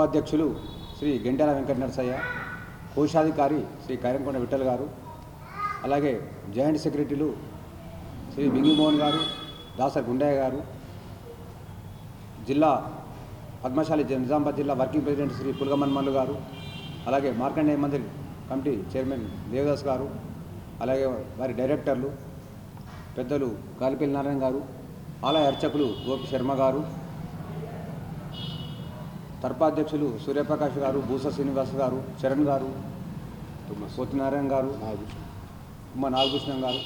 ఉపాధ్యక్షులు శ్రీ గెంటాల వెంకట నరసయ్య కోశాధికారి శ్రీ కైరంకొండ విఠల్ గారు అలాగే జాయింట్ సెక్రటరీలు శ్రీ బింగిమోహన్ గారు దాసర్ గుండయ్య గారు జిల్లా పద్మశాలి నిజామాబాద్ జిల్లా వర్కింగ్ ప్రెసిడెంట్ శ్రీ పులగమన్మల్లు గారు అలాగే మార్కండేయ మందిర్ కమిటీ చైర్మన్ దేవదాస్ గారు అలాగే వారి డైరెక్టర్లు పెద్దలు గాలిపల్లి నారాయణ గారు ఆలయ అర్చకులు గోపి శర్మ గారు తర్పాధ్యక్షులు సూర్యప్రకాష్ గారు భూస శ్రీనివాస్ గారు చరణ్ గారు సత్యనారాయణ గారు ఉమ్మ నాగభూషణం గారు.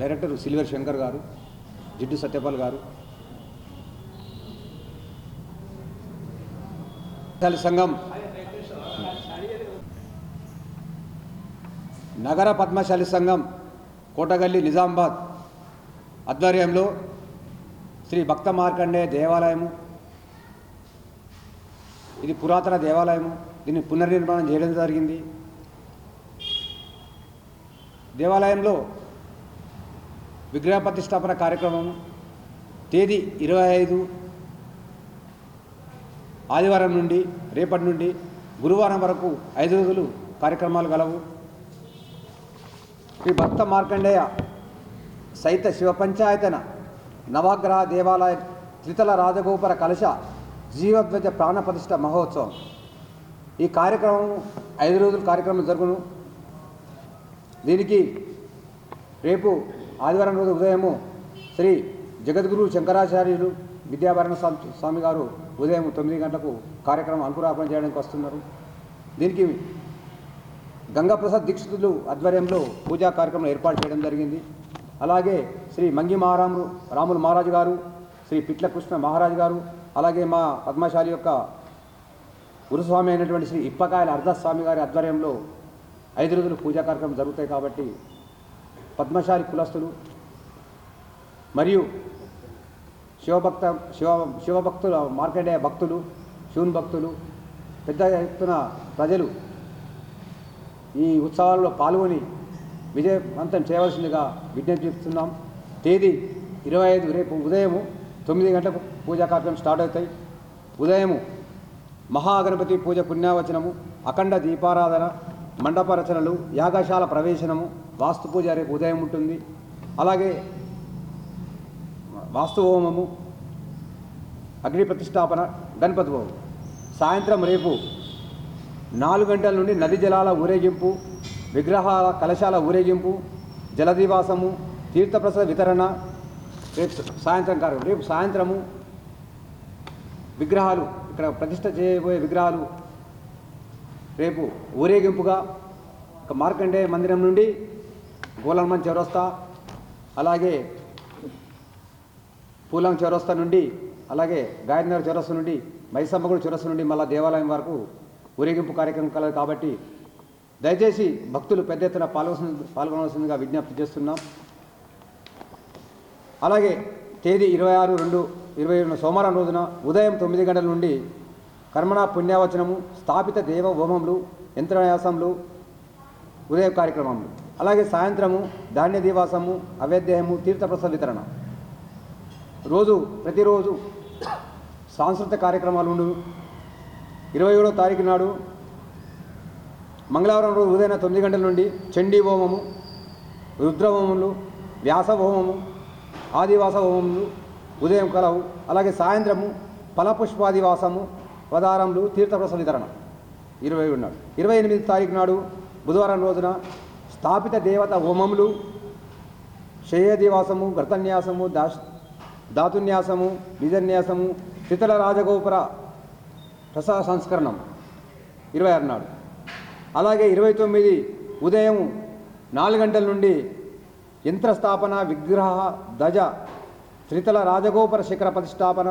డైరెక్టర్ సిల్వర్ శంకర్ గారు జిడ్డు సత్యపాల్ గారు. సంఘం. నగర పద్మశాలి సంఘం. కోటగల్లి నిజామాబాద్ ఆధ్వర్యంలో శ్రీ భక్త మార్కండేయ దేవాలయము. ఇది పురాతన దేవాలయము. దీన్ని పునర్నిర్మాణం చేయడం జరిగింది. దేవాలయంలో విగ్రహ ప్రతిష్టాపన కార్యక్రమం తేదీ ఇరవై ఐదు ఆదివారం నుండి రేపటి నుండి గురువారం వరకు ఐదు రోజులు కార్యక్రమాలు గలవు. శ్రీ భక్త మార్కండేయ సైత శివ పంచాయతన నవగ్రహ దేవాలయ త్రితల రాజగోపుర కలశ జీవధ్వజ ప్రాణ మహోత్సవం. ఈ కార్యక్రమం ఐదు రోజుల కార్యక్రమం జరుగును. దీనికి రేపు ఆదివారం రోజు ఉదయము శ్రీ జగద్గురు శంకరాచార్యులు విద్యాభరణ స్వామి స్వామి గారు ఉదయం తొమ్మిది గంటలకు కార్యక్రమం అంకురార్పణ చేయడానికి వస్తున్నారు. దీనికి గంగాప్రసాద్ దీక్షితులు ఆధ్వర్యంలో పూజా కార్యక్రమం ఏర్పాటు చేయడం జరిగింది. అలాగే శ్రీ మంగి మహారాములు రాములు మహారాజు గారు శ్రీ పిట్ల కృష్ణ మహారాజు గారు అలాగే మా పద్మశాలి యొక్క గురుస్వామి అయినటువంటి శ్రీ ఇప్పకాయల అర్ధస్వామి గారి ఆధ్వర్యంలో ఐదు రోజులు పూజా కార్యక్రమం జరుగుతాయి కాబట్టి పద్మశాలి కులస్తులు మరియు శివభక్త శివ శివభక్తుల మార్కండేయ భక్తులు శివుని భక్తులు పెద్ద ఎత్తున ప్రజలు ఈ ఉత్సవాల్లో పాల్గొని విజయవంతం చేయవలసిందిగా విజ్ఞప్తి చేస్తున్నాం. తేదీ ఇరవై ఐదు రేపు ఉదయము తొమ్మిది గంటలకు పూజా కార్యక్రమం స్టార్ట్ అవుతాయి. ఉదయము మహాగణపతి పూజ పుణ్యావచనము అఖండ దీపారాధన మండప రచనలు యాగశాల ప్రవేశనము వాస్తు పూజ రేపు ఉదయం ఉంటుంది. అలాగే వాస్తు హోమము అగ్ని ప్రతిష్టాపన గణపతి హోమం. సాయంత్రం రేపు నాలుగు గంటల నుండి నది జలాల ఊరేగింపు విగ్రహాల కలశాల ఊరేగింపు జలదివాసము తీర్థప్రసాద వితరణ రేపు సాయంత్రం కార్యక్రమం రేపు సాయంత్రము విగ్రహాలు ఇక్కడ ప్రతిష్ట చేయబోయే విగ్రహాలు రేపు ఊరేగింపుగా ఒక మార్కండేయ మందిరం నుండి గోలన్మన్ చౌరస్తా అలాగే పూలం చౌరస్తా నుండి అలాగే గాయత్నగర్ చౌరస్తా నుండి మైసమ్మగుడి చౌరస్తా నుండి మళ్ళా దేవాలయం వరకు ఊరేగింపు కార్యక్రమం కలదు కాబట్టి దయచేసి భక్తులు పెద్ద ఎత్తున పాల్గొన పాల్గొనవలసిందిగా విజ్ఞప్తి చేస్తున్నాం. అలాగే తేదీ ఇరవై ఆరు రెండు ఇరవై రెండు సోమవారం రోజున ఉదయం తొమ్మిది గంటల నుండి కర్మణ పుణ్యావచనము స్థాపిత దేవ హోమములు యంత్రన్యాసములు ఉదయ కార్యక్రమములు. అలాగే సాయంత్రము ధాన్య దివాసము అవేద్యము తీర్థప్రసాద వితరణ. రోజు ప్రతిరోజు సాంస్కృతిక కార్యక్రమాలు ఇరవై ఏడో తారీఖు నాడు మంగళవారం రోజు ఉదయం తొమ్మిది గంటల నుండి చండీ హోమము రుద్రహోమములు వ్యాస హోమము ఆదివాస హోమములు ఉదయం కలవు అలాగే సాయంత్రము ఫలపుష్పాదివాసము పదారములు తీర్థప్రస వితరణ. ఇరవై ఏడు నాడు. ఇరవై ఎనిమిది తారీఖు నాడు బుధవారం రోజున స్థాపిత దేవత హోమములు శయ్యదివాసము వ్రతన్యాసము దాస్ ధాతున్యాసము నిజన్యాసము శితల రాజగోపుర రస సంస్కరణం. ఇరవై ఆరు నాడు. అలాగే ఇరవై తొమ్మిది ఉదయం నాలుగు గంటల నుండి యంత్రస్థాపన విగ్రహ ధ్వజ త్రితల రాజగోపుర శిఖర ప్రతిష్టాపన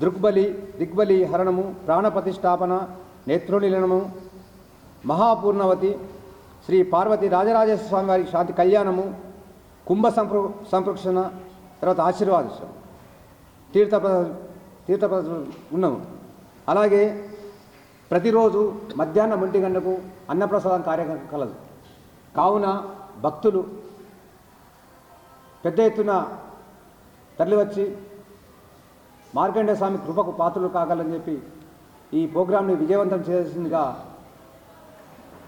దృక్బలి దిగ్బలి హరణము ప్రాణ ప్రతిష్టాపన నేత్రోనిలనము మహాపూర్ణవతి శ్రీ పార్వతి రాజరాజేశ్వర స్వామి వారి శాంతి కళ్యాణము కుంభ సంప్ర సంప్రోక్షణ తర్వాత ఆశీర్వాదం తీర్థ తీర్థ ఉన్నాము. అలాగే ప్రతిరోజు మధ్యాహ్నం ఒంటి గంటకు అన్నప్రసాదం కార్యక్రమం కలదు. కావున భక్తులు పెద్ద ఎత్తున తరలివచ్చి మార్కండే స్వామి కృపకు పాత్రలు కాగలని చెప్పి ఈ ప్రోగ్రాంని విజయవంతం చేయాల్సిందిగా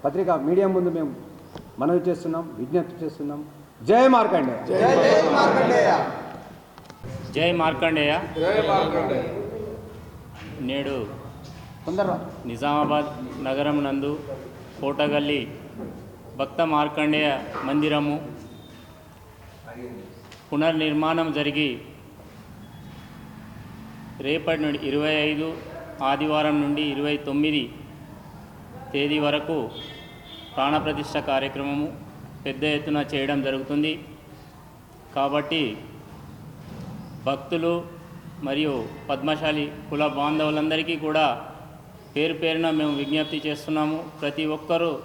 పత్రిక మీడియా ముందు మేము మనవి చేస్తున్నాం విజ్ఞప్తి చేస్తున్నాం. జై మార్కండే జై మార్కండేయ! నేడు నిజామాబాద్ నగరం నందు కోటగల్లి భక్త మార్కండేయ మందిరము పునర్నిర్మాణం జరిగి రేపటి నుండి ఇరవై ఐదు ఆదివారం నుండి ఇరవై తొమ్మిది తేదీ వరకు ప్రాణప్రతిష్ఠ కార్యక్రమము పెద్ద ఎత్తున చేయడం జరుగుతుంది. కాబట్టి భక్తులు మరియు పద్మశాలి కుల బాంధవులందరికీ కూడా పేరు పేరున మేము విజ్ఞప్తి చేస్తున్నాము. ప్రతి ఒక్కరూ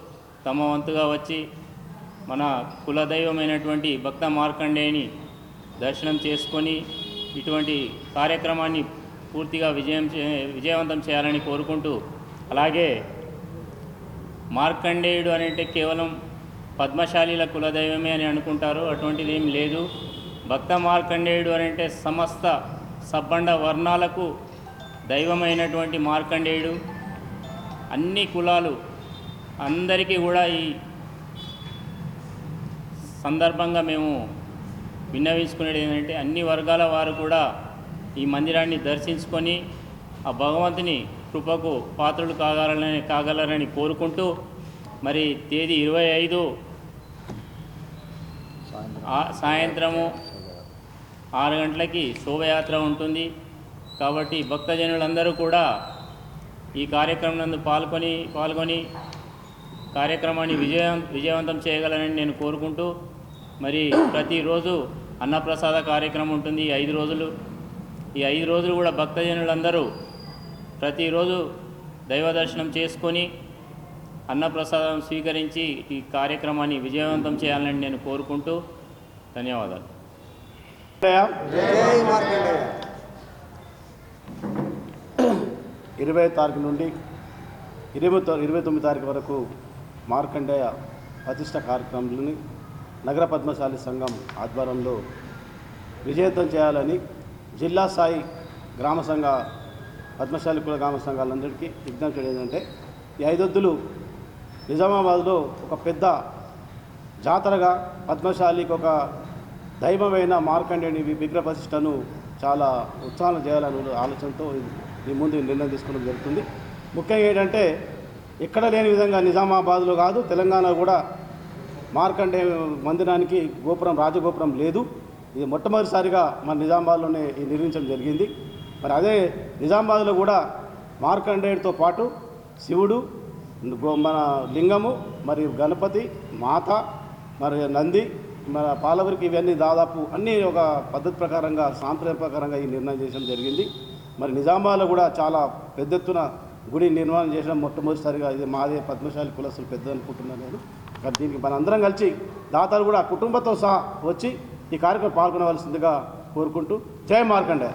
తమ వంతుగా వచ్చి మన కులదైవమైనటువంటి భక్త మార్కండేయని దర్శనం చేసుకొని ఇటువంటి కార్యక్రమాన్ని పూర్తిగా విజయం విజయవంతం చేయాలని కోరుకుంటూ అలాగే మార్కండేయుడు అని అంటే కేవలం పద్మశాలీల కులదైవమే అని అనుకుంటారు. అటువంటిది ఏం లేదు. భక్త మార్కండేయుడు అని అంటే సమస్త సబ్బండ వర్ణాలకు దైవమైనటువంటి మార్కండేయుడు. అన్ని కులాలు అందరికీ కూడా ఈ సందర్భంగా మేము విన్నవించుకునేది ఏంటంటే అన్ని వర్గాల వారు కూడా ఈ మందిరాన్ని దర్శించుకొని ఆ భగవంతుని కృపకు పాత్రలు కాగలని కాగలరని కోరుకుంటూ మరి తేదీ ఇరవై ఐదు ఆ- సాయంత్రము ఆరు గంటలకి శోభయాత్ర ఉంటుంది. కాబట్టి భక్తజనులందరూ కూడా ఈ కార్యక్రమం నందు పాల్గొని పాల్గొని కార్యక్రమాన్ని విజయం విజయవంతం చేయగలనని నేను కోరుకుంటూ మరి ప్రతిరోజు అన్నప్రసాద కార్యక్రమం ఉంటుంది ఈ ఐదు రోజులు. ఈ ఐదు రోజులు కూడా భక్తజనులందరూ ప్రతిరోజు దైవ దర్శనం చేసుకొని అన్నప్రసాదం స్వీకరించి ఈ కార్యక్రమాన్ని విజయవంతం చేయాలని నేను కోరుకుంటూ ధన్యవాదాలు. ఇరవై తారీఖు నుండి ఇరవై ఇరవై తొమ్మిది తారీఖు వరకు మార్కండేయ ప్రతిష్ట కార్యక్రమాలని నగర పద్మశాలి సంఘం ఆధ్వర్యంలో విజయవంతం చేయాలని జిల్లా స్థాయి గ్రామ సంఘ పద్మశాలి కుల గ్రామ సంఘాలందరికీ విజ్ఞప్తి చేయడం ఏంటంటే ఈ ఐదొద్దులు నిజామాబాద్లో ఒక పెద్ద జాతరగా పద్మశాలికి ఒక దైవమైన మార్కండేయుని వి- విగ్రహ ప్రతిష్టను చాలా ఉత్సాహం చేయాలనే ఆలోచనతో ఈ ముందు నిర్ణయం తీసుకోవడం జరుగుతుంది. ముఖ్యంగా ఏంటంటే ఎక్కడ లేని విధంగా నిజామాబాద్లో కాదు తెలంగాణ కూడా మార్కండే మందిరానికి గోపురం రాజగోపురం లేదు. ఇది మొట్టమొదటిసారిగా మన నిజామాబాద్లోనే ఈ నిర్మించడం జరిగింది. మరి అదే నిజామాబాద్లో కూడా మార్కండేయుడితో పాటు శివుడు మన లింగము మరియు గణపతి మాత మరి నంది మన పాలవరికి ఇవన్నీ దాదాపు అన్నీ ఒక పద్ధతి ప్రకారంగా సాంప్రదాయ ప్రకారంగా ఈ నిర్ణయం చేయడం జరిగింది. మరి నిజామాలో కూడా చాలా పెద్ద ఎత్తున గుడి నిర్మాణం చేసిన మొట్టమొదటిసారిగా ఇది మాదే పద్మశాలి కులస్తులు పెద్ద అనుకుంటున్నాను నేను. కానీ దీనికి మనందరం కలిసి దాతలు కూడా కుటుంబంతో సహా వచ్చి ఈ కార్యక్రమం పాల్గొనవలసిందిగా కోరుకుంటూ జై మార్కండే